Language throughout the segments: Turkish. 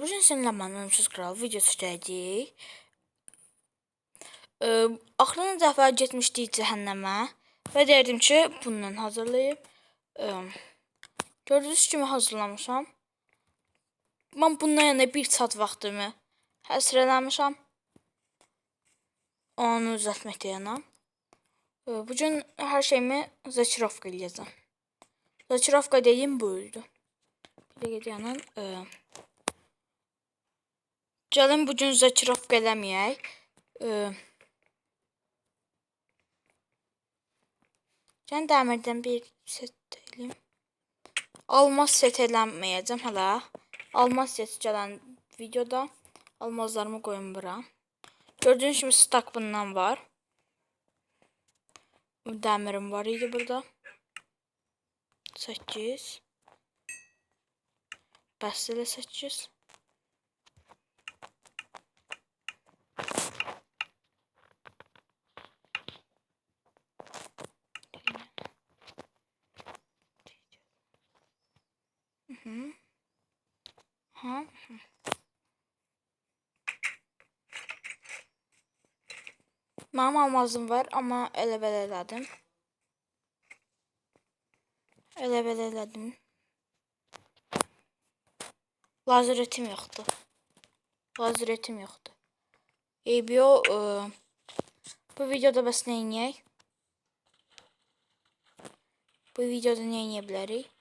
Bugün seninle Manımsız Kral video çəkəcəyik. Ee, axırıncı dəfə getmişdik cəhənnəmə və deyirdim ki, bundan hazırlayıb. Ee, gördüyünüz kimi hazırlamışam. Mən bundan yana bir saat vaxtımı həsr eləmişəm. Onu düzəltməkdə yana. Ee, bugün hər şeyimi Zakirovka eləyəcəm. Zakirovka deyim buydu. Bir də yanın. E, Gəlin bugün Zakirovka eləməyək. E, Gəlin dəmirdən bir set eləyim. Almaz set eləməyəcəm hələ. Almaz set gələn videoda almazlarımı qoyum bura. Gördüyünüz kimi stak bundan var. Dəmirim var idi burada. 8 Bəs elə 8 Hı. Ha. hı. Mənim almazım var, amma elə belə elədim. Elə belə elədim. Lazeretim yoxdur. Lazeretim yoxdur. ABO e, bu videoda bəs nə edək? Bu videoda nə edə bilərik?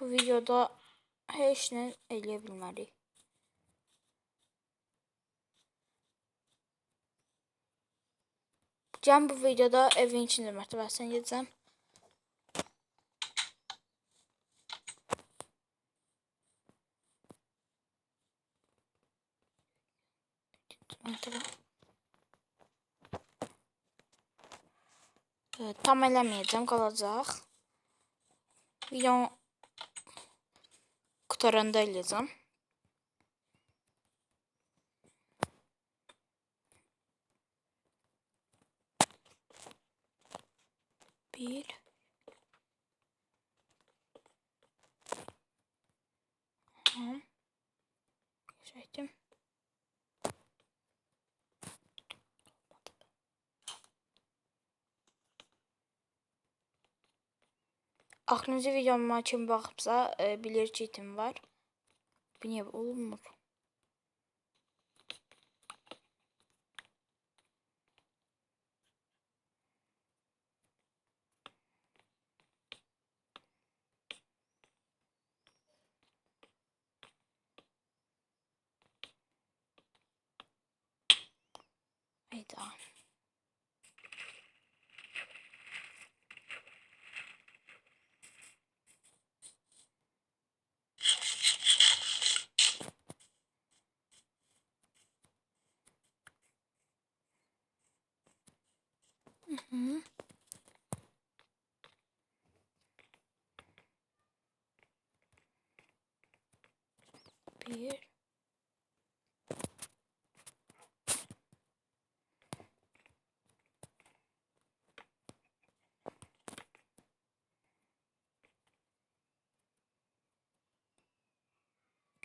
Bu videoda eləyə bilmərik. Cəm bu videoda evin içində mərtəbəsini gedəcəm. Tam eləməyəcəm, qalacaq. Videonun qutaranda eləyəcəm. Bir. Axırıncı videoma kim baxıbsa e, bilir itim var. Bu niyə olmur? Hayda. Hı. Bir.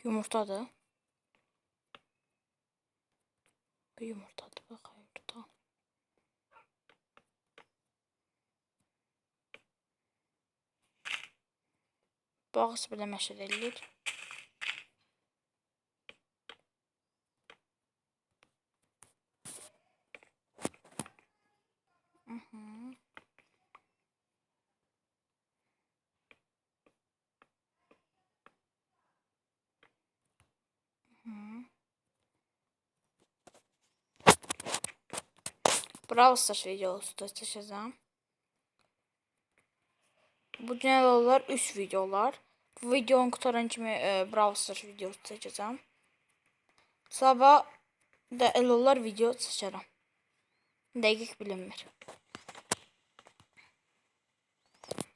Yumurtadır. Bak yumurta. Bağısı belə məşəd eləyir. Mhm. Mhm. Brawl Stars videosu da seçeceğim. Bu genel olarak 3 videolar. Bu videonun qutaran kimi e, Brawl videosu çəkəcəm. Sabah da el olar video çəkərəm. Dəqiq bilinmir.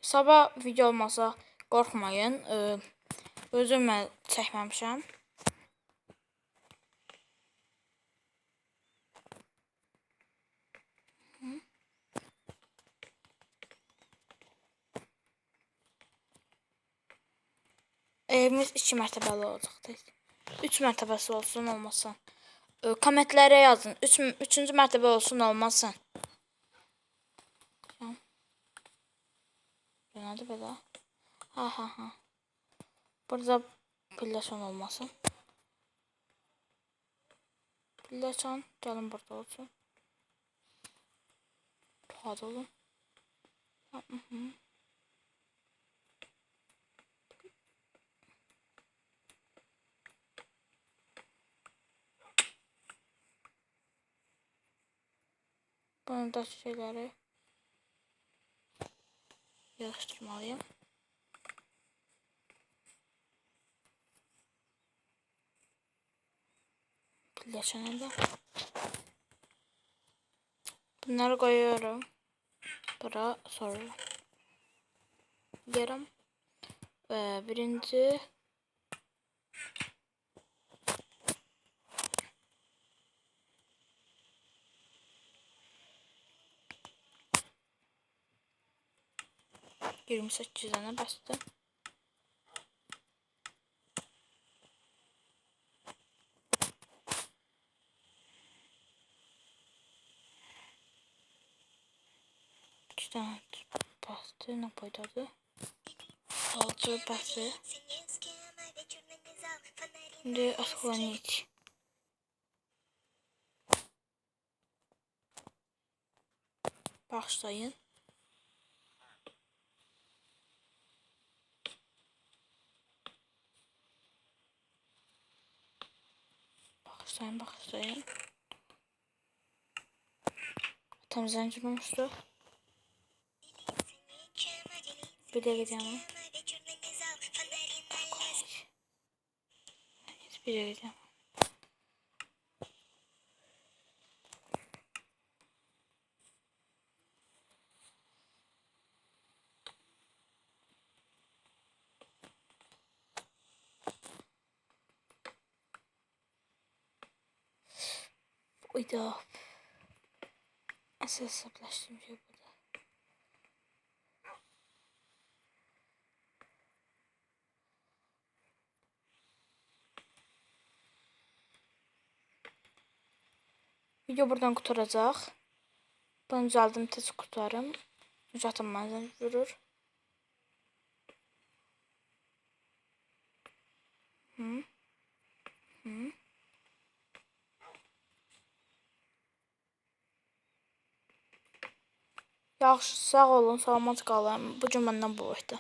Sabah video olmasa qorxmayın. Özüm mən çəkməmişəm. Evimiz iki mərtəbəli olacaq. 3 mərtəbəsi olsun, olmasın. Ə, Kommentlərə yazın. 3 üç, üçüncü mərtəbə olsun, olmasın. Nədir belə? Ha ha ha. Burada pilləçən olmasın. Pilləçən gəlin burada olsun. Rahat olun. Hı hı. Bunun da şeyleri yarıştırmalıyım. Birleşene de. Bunları koyuyorum. Bura sonra. Yarım. Ve birinci Yirmi sekiz tane bastı. İki bastı. Ne paydadı? Altı bastı. Şimdi aslaniyet. Başlayın. Başlayın, başlayın. Tam zincir olmuştu. Bir de gidelim. Bir de gidelim. Uydu. Nasıl hesaplaştım şey burada. Video buradan kurtaracaq. Bunu düzəldim, tez kurtarım. Mücatım mənzən vurur. Hı. Yaxşı, sağ olun, salamat qalın. Bu gün məndən bu boyda.